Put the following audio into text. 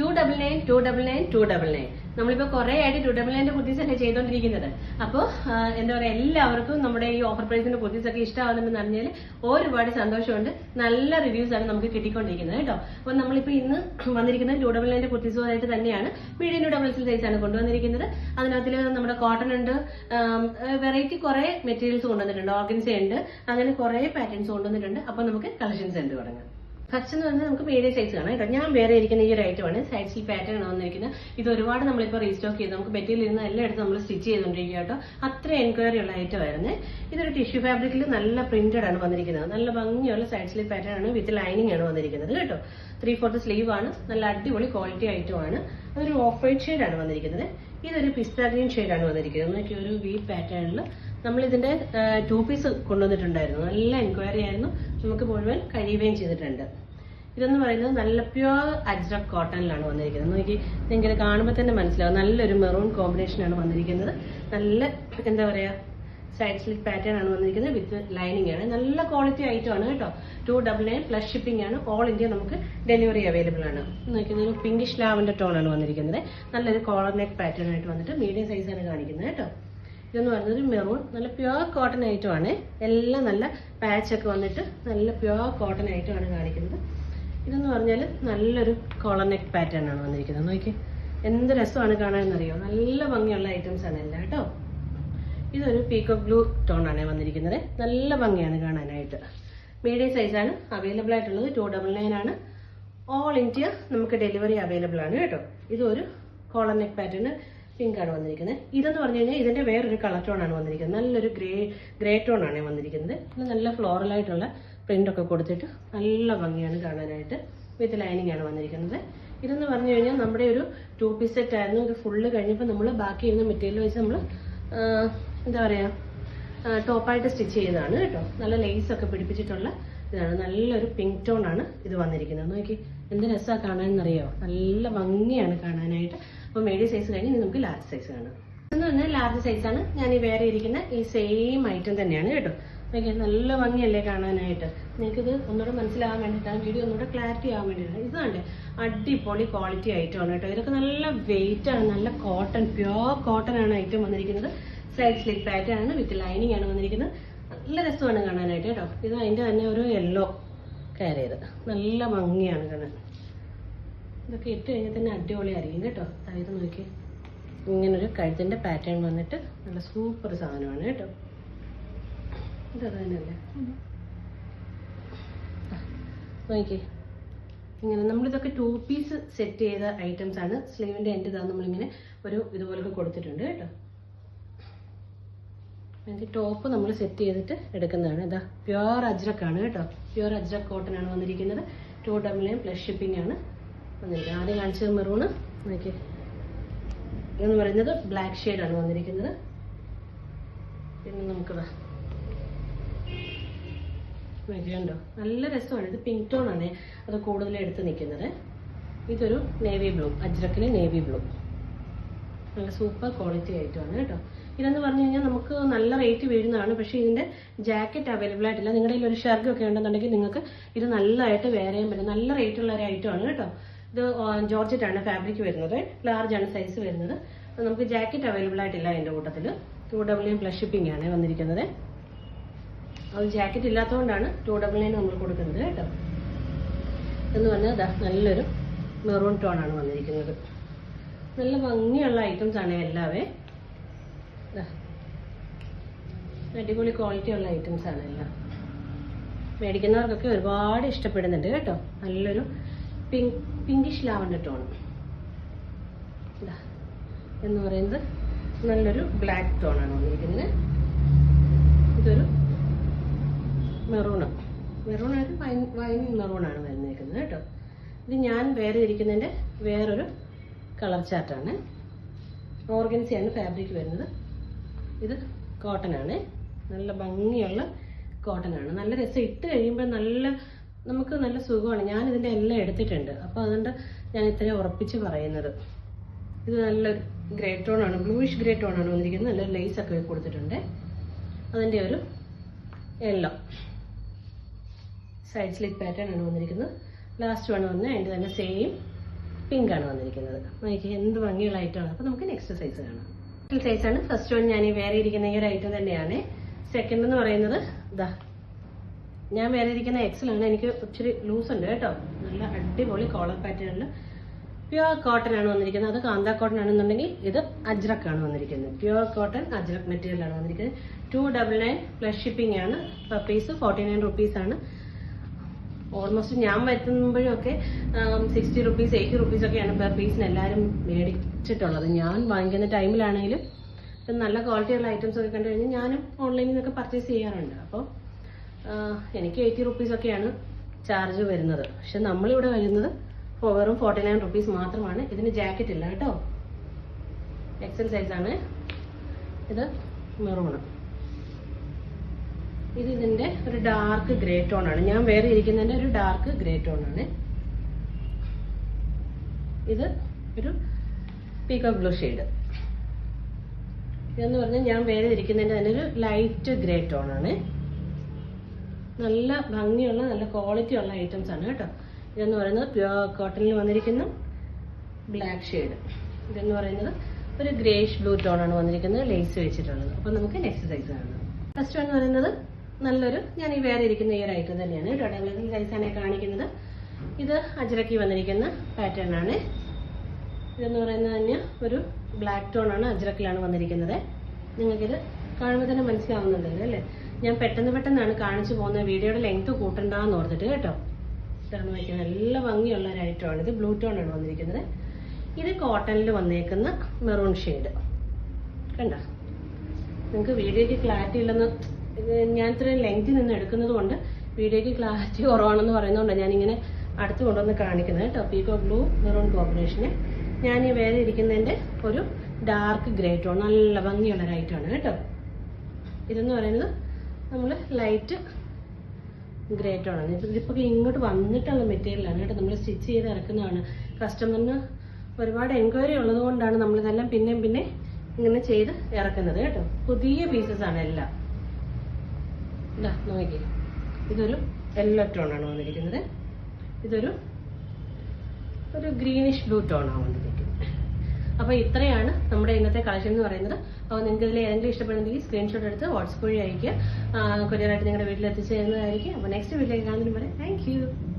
Two double nine two double nine two double nine നമ്മളിപ്പോ കുറെ ആയിട്ട് ടു ഡബിൾ നയന്റെ കുർത്തീസ് അല്ലേ ചെയ്തോണ്ടിരിക്കുന്നത്. അപ്പോൾ എന്താ പറയാ എല്ലാവർക്കും നമ്മുടെ ഈ ഓഫർ പ്രൈസിന്റെ കുർത്തീസ് ഒക്കെ ഇഷ്ടമാവുന്നുണ്ടെന്ന് അറിഞ്ഞാൽ ഒരുപാട് സന്തോഷമുണ്ട്. നല്ല റിവ്യൂസ് ആണ് നമുക്ക് കിട്ടിക്കൊണ്ടിരിക്കുന്നത് കേട്ടോ. അപ്പോൾ നമ്മളിപ്പോൾ ഇന്ന് വന്നിരിക്കുന്നത് ടു ഡബിൾ നയന്റെ കുർത്തീസുമായിട്ട് തന്നെയാണ്. മീഡിയം ടു ഡബിൾ സൈസ് ആണ് കൊണ്ടുവന്നിരിക്കുന്നത്. അതിനകത്തിൽ നമ്മുടെ കോട്ടൺ ഉണ്ട്. വെറൈറ്റി കുറെ മെറ്റീരിയൽസ് കൊണ്ടുവന്നിട്ടുണ്ട്. ഓർഗൻസ ഉണ്ട്. അങ്ങനെ കുറെ പാറ്റേൺസ് കൊണ്ടുവന്നിട്ടുണ്ട്. അപ്പോൾ നമുക്ക് കളക്ഷൻസ് ഉണ്ട് തുടങ്ങാം. ഫസ്റ്റ് എന്ന് പറഞ്ഞാൽ നമുക്ക് മീഡിയം സൈസ് കാണാം. കേട്ടോ ഞാൻ വേറെ ഇരിക്കുന്ന ഈ ഒരു ഐറ്റമാണ് സൈഡ് സ്ലീവ് പാറ്റേൺ ആണ് വന്നിരിക്കുന്നത്. ഇത് ഒരുപാട് നമ്മളിപ്പോൾ റീസ്റ്റോക്ക് ചെയ്ത് നമുക്ക് മെറ്റീരിയൽ ഇരുന്ന് എല്ലാം എടുത്ത് നമ്മൾ സ്റ്റിച്ച് ചെയ്തുകൊണ്ടിരിക്കുക കേട്ടോ. അത്ര എൻക്വയറി ഉള്ള ഐറ്റം ആയിരുന്നു. ഇതൊരു ടിഷ്യൂ ഫാബ്രിക്കിൽ നല്ല പ്രിന്റഡ് ആണ് വന്നിരിക്കുന്നത്. നല്ല ഭംഗിയുള്ള സൈഡ് സ്ലീവ് പാറ്റേൺ ആണ് വിത്ത് ലൈനിങ് ആണ് വന്നിരിക്കുന്നത് കേട്ടോ. ത്രീ ഫോർത്ത് സ്ലീവ് ആണ്. നല്ല അടിപൊളി ക്വാളിറ്റി ഐറ്റം ആണ്. അതൊരു ഓഫ് വൈറ്റ് ഷെയ്ഡ് ആണ് വന്നിരിക്കുന്നത്. ഇതൊരു പിസ്ത ഗ്രീൻ ആണ് വന്നിരിക്കുന്നത്. ഒരു വി പാറ്റേണിൽ നമ്മൾ ഇതിന്റെ ടു പീസ് കൊണ്ടുവന്നിട്ടുണ്ടായിരുന്നു. നല്ല എൻക്വയറി ആയിരുന്നു. നമുക്ക് മുഴുവൻ കഴിയുകയും ചെയ്തിട്ടുണ്ട്. ഇതെന്ന് പറയുന്നത് നല്ല പ്യുവർ അജ്രക് കോട്ടണിലാണ് വന്നിരിക്കുന്നത്. നോക്കി നിങ്ങൾക്ക് കാണുമ്പോൾ തന്നെ മനസ്സിലാവും. നല്ലൊരു മെറൂൺ കോമ്പിനേഷൻ ആണ് വന്നിരിക്കുന്നത്. നല്ല എന്താ പറയുക സൈഡ് സ്ലിറ്റ് പാറ്റേൺ ആണ് വന്നിരിക്കുന്നത് വിത്ത് ലൈനിങ് ആണ്. നല്ല ക്വാളിറ്റി ഐറ്റം ആണ് കേട്ടോ. Two double nine plus shipping ആണ്. ഓൾ ഇന്ത്യ നമുക്ക് ഡെലിവറി അവൈലബിൾ ആണ്. നോക്കുന്നത് പിങ്കിഷ് ലാവിന്റെ ടോൺ ആണ് വന്നിരിക്കുന്നത്. നല്ലൊരു കോളർ നെക്ക് പാറ്റേൺ ആയിട്ട് വന്നിട്ട് മീഡിയം സൈസ് ആണ് കാണിക്കുന്നത് കേട്ടോ. ഇതെന്ന് പറയുന്നത് മെറൂൺ നല്ല പ്യുവർ കോട്ടൺ ഐറ്റം ആണ്. എല്ലാം നല്ല പാച്ചൊക്കെ വന്നിട്ട് നല്ല പ്യുവർ കോട്ടൺ ഐറ്റം ആണ് കാണിക്കുന്നത്. ഇതെന്ന് പറഞ്ഞാൽ നല്ലൊരു കോളർ നെക്ക് പാറ്റേൺ ആണ് വന്നിരിക്കുന്നത്. നോക്കി എന്ത് രസമാണ് കാണാനെന്നറിയോ? നല്ല ഭംഗിയുള്ള ഐറ്റംസ് ആണ് എല്ലാം കേട്ടോ. ഇതൊരു ഓഫ് ബ്ലൂ ടോൺ ആണ് വന്നിരിക്കുന്നത്. നല്ല ഭംഗിയാണ് കാണാനായിട്ട്. മീഡിയം സൈസാണ് അവൈലബിൾ ആയിട്ടുള്ളത് ടു ഡബിൾ നയൻ ആണ്. ഓൾ ഇന്ത്യ നമുക്ക് ഡെലിവറി അവൈലബിൾ ആണ് കേട്ടോ. ഇതൊരു കോളർ നെക്ക് പാറ്റേൺ പിങ്ക് ആണ് വന്നിരിക്കുന്നത്. ഇതെന്ന് പറഞ്ഞു കഴിഞ്ഞാൽ ഇതിന്റെ വേറൊരു കളർ ടോൺ ആണ് വന്നിരിക്കുന്നത്. നല്ലൊരു ഗ്രേ ഗ്രേ ടോൺ ആണ് വന്നിരിക്കുന്നത്. നല്ല പ്രിന്റ് ഒക്കെ കൊടുത്തിട്ട് നല്ല ഭംഗിയാണ് കാണാനായിട്ട്. വിത്ത് ലൈനിങ് ആണ് വന്നിരിക്കുന്നത്. ഇതെന്ന് പറഞ്ഞു കഴിഞ്ഞാൽ നമ്മുടെ ഒരു ടു പീസ് സെറ്റ് ആയിരുന്നു. ഇത് ഫുള്ള് കഴിഞ്ഞപ്പോൾ നമ്മൾ ബാക്കി ഇരുന്ന മെറ്റീരിയൽ വെച്ച് നമ്മൾ എന്താ പറയുക ടോപ്പായിട്ട് സ്റ്റിച്ച് ചെയ്തതാണ് കേട്ടോ. നല്ല ലേസ് ഒക്കെ പിടിപ്പിച്ചിട്ടുള്ള ഇതാണ്. നല്ലൊരു പിങ്ക് ടോൺ ആണ് ഇത് വന്നിരിക്കുന്നത്. നോക്കി എന്ത് രസമാണ് കാണാനെന്നറിയോ? നല്ല ഭംഗിയാണ് കാണാനായിട്ട്. അപ്പോൾ മീഡിയം സൈസ് കഴിഞ്ഞ് നമുക്ക് ലാർജ് സൈസ് കാണാം. എന്ന് പറഞ്ഞാൽ ലാർജ് സൈസാണ് ഞാൻ ഈ വേറെ ഇരിക്കുന്ന ഈ സെയിം ഐറ്റം തന്നെയാണ് കേട്ടോ. ഓക്കെ നല്ല ഭംഗിയല്ലേ കാണാനായിട്ട്. നിങ്ങൾക്കിത് ഒന്നുകൂടെ മനസ്സിലാവാൻ വേണ്ടിയിട്ടാണ് വീഡിയോ ഒന്നുകൂടെ ക്ലാരിറ്റി ആവാൻ വേണ്ടിയിട്ടാണ്. ഇത് കണ്ടേ അടിപൊളി ക്വാളിറ്റി ഐറ്റം ആണ് കേട്ടോ. ഇതൊക്കെ നല്ല വെയിറ്റ് ആണ് നല്ല കോട്ടൺ പ്യുവർ കോട്ടൺ ആണ് ഐറ്റം വന്നിരിക്കുന്നത്. സൈഡ് സ്ലിപ്പ് പാറ്റേൺ ആണ് വിത്ത് ലൈനിങ് ആണ് വന്നിരിക്കുന്നത്. നല്ല രസമാണ് കാണാനായിട്ട് കേട്ടോ. ഇത് അതിന്റെ തന്നെ ഒരു യെല്ലോ കയറിയത് നല്ല ഭംഗിയാണ് കാണാൻ. ഇതൊക്കെ ഇട്ട് കഴിഞ്ഞാൽ തന്നെ അടിപൊളിയായിരിക്കും കേട്ടോ. അതായത് നോക്കി ഇങ്ങനൊരു കഴുത്തിന്റെ പാറ്റേൺ വന്നിട്ട് നല്ല സൂപ്പർ സാധനമാണ് കേട്ടോ. ഇത് അത് തന്നെയല്ലേ നോക്കി ഇങ്ങനെ നമ്മളിതൊക്കെ ടു പീസ് സെറ്റ് ചെയ്ത ഐറ്റംസ് ആണ്. സ്ലീവിന്റെ എന്റെ ഇതാണ് നമ്മളിങ്ങനെ ഒരു ഇതുപോലൊക്കെ കൊടുത്തിട്ടുണ്ട് കേട്ടോ. അതിന്റെ ടോപ്പ് നമ്മൾ സെറ്റ് ചെയ്തിട്ട് എടുക്കുന്നതാണ്. ഇതാ പ്യുവർ അജ്രക്കാണ് കേട്ടോ. പ്യുവർ അജ്രക് കോട്ടൺ ആണ് വന്നിരിക്കുന്നത്. Two double nine plus shipping ആണ്. വന്നിരിക്കുന്നത് ആദ്യം കാണിച്ചത് മെറൂണ് നോക്കി ഇതെന്ന് പറയുന്നത് ബ്ലാക്ക് ആണ് വന്നിരിക്കുന്നത്. പിന്നെ നമുക്ക് ദാ. നോക്കിയുണ്ടോ നല്ല രസമാണ്. ഇത് പിങ്ക് ടോൺ ആണ് അത് കൂടുതൽ എടുത്ത് നിൽക്കുന്നത്. ഇതൊരു നേവി ബ്ലൂ അജ്രക്കിന് നേവി ബ്ലൂ നല്ല സൂപ്പർ ക്വാളിറ്റി ആയിട്ടുമാണ് കേട്ടോ. ഇതെന്ന് പറഞ്ഞു കഴിഞ്ഞാൽ നമുക്ക് നല്ല റേറ്റ് വീഴുന്നതാണ്. പക്ഷേ ഇതിന്റെ ജാക്കറ്റ് അവൈലബിൾ ആയിട്ടില്ല. നിങ്ങളുടെ ഒരു ഷർട്ട് ഒക്കെ ഉണ്ടെന്നുണ്ടെങ്കിൽ നിങ്ങൾക്ക് ഇത് നല്ലതായിട്ട് വേറെയും പറ്റും. നല്ല റേറ്റ് ഉള്ള ഒരു ഐറ്റം ആണ് കേട്ടോ. ഇത് ജോർജറ്റ് ആണ് ഫാബ്രിക് വരുന്നത്. ലാർജ് ആണ് സൈസ് വരുന്നത്. നമുക്ക് ജാക്കറ്റ് അവൈലബിൾ ആയിട്ടില്ല അതിന്റെ കൂട്ടത്തിൽ. Two double nine plus shipping ആണ് വന്നിരിക്കുന്നത്. അത് ജാക്കറ്റ് ഇല്ലാത്തതുകൊണ്ടാണ് ടു ഡബിൾ നയൻ നമ്മൾ കൊടുക്കുന്നത് കേട്ടോ. എന്ന് പറഞ്ഞാൽ നല്ലൊരു മെറൂൺ ടോൺ ആണ് വന്നിരിക്കുന്നത്. നല്ല ഭംഗിയുള്ള ഐറ്റംസ് ആണ് എല്ലാവേ. അടിപൊളി ക്വാളിറ്റി ഉള്ള ഐറ്റംസ് ആണ് എല്ലാം. മേടിക്കുന്നവർക്കൊക്കെ ഒരുപാട് ഇഷ്ടപ്പെടുന്നുണ്ട് കേട്ടോ. നല്ലൊരു പിങ്ക് പിങ്കിഷ് ലാവൻഡർ ടോൺ. എന്ന് പറയുന്നത് നല്ലൊരു ബ്ലാക്ക് ടോൺ ആണ് വന്നിരിക്കുന്നത്. ഇതൊരു മെറൂണ്. മെറൂൺ ഒരു വൈൻ വൈൻ മെറൂൺ ആണ് വന്നിരിക്കുന്നത് കേട്ടോ. ഇത് ഞാൻ വേറെ ഇരിക്കുന്നതിന്റെ വേറൊരു കളർ ചാർട്ടാണ്. ഓർഗൻസിയാണ് ഫാബ്രിക് വരുന്നത്. ഇത് കോട്ടൺ ആണ് നല്ല ഭംഗിയുള്ള കോട്ടൺ ആണ് നല്ല രസം. ഇട്ട് കഴിയുമ്പോൾ നല്ല നമുക്ക് നല്ല സുഖമാണ്. ഞാൻ ഇതിന്റെ എല്ലാം എടുത്തിട്ടുണ്ട്. അപ്പോൾ അതുകൊണ്ട് ഞാൻ ഇത്രയും ഉറപ്പിച്ച് പറയുന്നത്. ഇത് നല്ല ഗ്രേ ടോൺ ആണ്. ബ്ലൂയിഷ് ഗ്രേ ടോൺ ആണ് വന്നിരിക്കുന്നത്. നല്ല ലേസ് ഒക്കെ കൊടുത്തിട്ടുണ്ട്. അതിന്റെ ഒരു യെല്ലോ സൈഡ് സ്ലിപ്പ് പാറ്റേൺ ആണ് വന്നിരിക്കുന്നത്. ലാസ്റ്റ് വൺ വന്ന് അതിന്റെ തന്നെ സെയിം പിങ്ക് ആണ് വന്നിരിക്കുന്നത്. നോക്കിയേ എന്ത് ഭംഗിയുള്ള ഐറ്റമാണ് അപ്പോൾ നമുക്ക് നെക്സ്റ്റ് സൈസ് കാണാം. സൈസ് ആണ്. ഫസ്റ്റ് വൺ ഞാൻ വേറെ ഇരിക്കുന്ന ഈ ഒരു ഐറ്റം തന്നെയാണ്. സെക്കൻഡ് എന്ന് പറയുന്നത് ഇതാ ഞാൻ വേറെ ഇരിക്കുന്ന എക്സലാണ് എനിക്ക് ഇച്ചിരി ലൂസ് ഉണ്ട് കേട്ടോ. നല്ല അടിപൊളി കോളർ പാറ്റേണിൽ പ്യുവർ കോട്ടൺ ആണ് വന്നിരിക്കുന്നത്. അത് കാന്ത കോട്ടൺ ആണെന്നുണ്ടെങ്കിൽ ഇത് അജ്രക് ആണ് വന്നിരിക്കുന്നത്. പ്യുവർ കോട്ടൺ അജ്രക് മെറ്റീരിയൽ ആണ് വന്നിരിക്കുന്നത്. Two double nine plus shipping ആണ് per piece forty nine rupees ആണ്. ഓൾമോസ്റ്റ് ഞാൻ വരുത്തുമ്പോഴൊക്കെ സിക്സ്റ്റി റുപ്പീസ് എയ്റ്റി റുപ്പീസ് ഒക്കെയാണ് പെർ പീസിന് എല്ലാവരും മേടിച്ചിട്ടുള്ളത്. ഞാൻ വാങ്ങിക്കുന്ന ടൈമിലാണെങ്കിലും നല്ല ക്വാളിറ്റിയുള്ള ഐറ്റംസ് ഒക്കെ കണ്ടു കഴിഞ്ഞാൽ ഞാനും ഓൺലൈനിൽ നിന്നൊക്കെ പർച്ചേസ് ചെയ്യാറുണ്ട്. അപ്പോൾ എനിക്ക് എയ്റ്റി റുപ്പീസ് ഒക്കെയാണ് ചാർജ് വരുന്നത്. പക്ഷെ നമ്മളിവിടെ വരുന്നത് വെറും ഫോർട്ടി നയൻ റുപ്പീസ് മാത്രമാണ്. ഇതിന് ജാക്കറ്റ് ഇല്ല കേട്ടോ. എക്സൽ സൈസാണ് ഇത് മെറൂണ് ഇത് ഇതിന്റെ ഒരു ഡാർക്ക് ഗ്രേ ടോൺ ആണ്. ഞാൻ വേറെ ഇരിക്കുന്നതിന്റെ ഒരു ഡാർക്ക് ഗ്രേ ടോൺ ആണ്. ഇത് ഒരു പീക്കോ ബ്ലൂ ഷെയ്ഡ് ഇതെന്ന് പറഞ്ഞാൽ ഞാൻ വേറെ ഇരിക്കുന്നതിന്റെ തന്നെ ഒരു ലൈറ്റ് ഗ്രേ ടോൺ ആണ്. നല്ല ഭംഗിയുള്ള നല്ല ക്വാളിറ്റി ഉള്ള ഐറ്റംസ് ആണ് കേട്ടോ. ഇതെന്ന് പറയുന്നത് പ്യുവർ കോട്ടണിൽ വന്നിരിക്കുന്ന ബ്ലാക്ക് ഷെയ്ഡ് ഇതെന്ന് പറയുന്നത് ഒരു ഗ്രേഷ് ബ്ലൂ ടോൺ ആണ് വന്നിരിക്കുന്നത് ലേസ് വെച്ചിട്ടുള്ളത്. അപ്പോൾ നമുക്ക് നെക്സ്റ്റ് സൈസ് ആണ് ഫസ്റ്റ് എന്ന് പറയുന്നത് നല്ലൊരു ഞാൻ ഈ വേറെ ഇരിക്കുന്ന ഈ ഒരു ഐറ്റം തന്നെയാണ് കേട്ടോ. ഡബിൾ സൈസാണ് കാണിക്കുന്നത്. ഇത് അജരക്കി വന്നിരിക്കുന്ന പാറ്റേൺ ആണ്. ഇതെന്ന് പറയുന്നത് തന്നെ ഒരു ബ്ലാക്ക് ടോൺ ആണ് അജ്രക്കിലാണ് വന്നിരിക്കുന്നത്. നിങ്ങൾക്കിത് കാണുമ്പോൾ തന്നെ മനസ്സിലാവുന്നുണ്ടല്ലോ അല്ലേ? ഞാൻ പെട്ടെന്ന് പെട്ടെന്നാണ് കാണിച്ചു പോകുന്നത് വീഡിയോയുടെ ലെങ്ത് കൂട്ടണ്ടെന്ന് ഓർത്തിട്ട് കേട്ടോ. ഇതാണ് വയ്ക്കുന്നത് നല്ല ഭംഗിയുള്ള ഒരു ഐറ്റമാണ് ഇത്. ബ്ലൂ ടോൺ ആണ് വന്നിരിക്കുന്നത്. ഇത് കോട്ടണിൽ വന്നേക്കുന്ന മെറൂൺ ഷെയ്ഡ് കണ്ട? നിങ്ങൾക്ക് വീഡിയോയ്ക്ക് ക്ലാരിറ്റി ഇല്ലെന്ന് ഞാൻ ഇത്രയും ലെങ്തിൽ നിന്ന് എടുക്കുന്നത് കൊണ്ട് വീഡിയോയ്ക്ക് ക്ലാരിറ്റി കുറവാണെന്ന് പറയുന്നതുകൊണ്ട് ഞാനിങ്ങനെ അടുത്ത് കൊണ്ടുവന്ന് കാണിക്കുന്നത് കേട്ടോ. പീക്കോ ബ്ലൂ മെറൂൺ കോമ്പിനേഷന് ഞാൻ ഈ വേറെ ഇരിക്കുന്നതിന്റെ ഒരു ഡാർക്ക് ഗ്രേ ടോൺ നല്ല ഭംഗിയുള്ള ഒരു ഐറ്റമാണ് കേട്ടോ. ഇതെന്ന് പറയുന്നത് നമ്മൾ ലൈറ്റ് ഗ്രേ ഇത് ഇതിപ്പോൾ ഇങ്ങോട്ട് വന്നിട്ടുള്ള മെറ്റീരിയലാണ് കേട്ടോ. നമ്മൾ സ്റ്റിച്ച് ചെയ്ത് ഇറക്കുന്നതാണ്. കസ്റ്റമറിന് ഒരുപാട് എൻക്വയറി ഉള്ളത് കൊണ്ടാണ് നമ്മളിതെല്ലാം പിന്നെയും പിന്നെ ഇങ്ങനെ ചെയ്ത് ഇറക്കുന്നത് കേട്ടോ. പുതിയ പീസസ് ആണ് എല്ലാം. നോക്കിയേ ഇതൊരു യെല്ലോ ടോൺ ആണ് വന്നിരിക്കുന്നത്. ഇതൊരു ഒരു ഗ്രീനിഷ് ബ്ലൂ ടോൺ ആണ് വന്നിരിക്കുന്നത്. അപ്പോൾ ഇത്രയാണ് നമ്മുടെ ഇന്നത്തെ കളക്ഷൻ എന്ന് പറയുന്നത്. അപ്പോൾ നിങ്ങൾക്ക് ഇതിൽ ഏതെങ്കിലും ഇഷ്ടപ്പെടുന്നെങ്കിൽ സ്ക്രീൻഷോട്ട് എടുത്ത് വാട്സപ്പ് വഴി അയക്കുക കൊറിയറായിട്ട് നിങ്ങളുടെ വീട്ടിൽ എത്തിച്ചു തരുന്നതായിരിക്കും അപ്പോൾ നെക്സ്റ്റ് വീട്ടിലേക്ക് കാണുന്നതിന് പറയാം താങ്ക്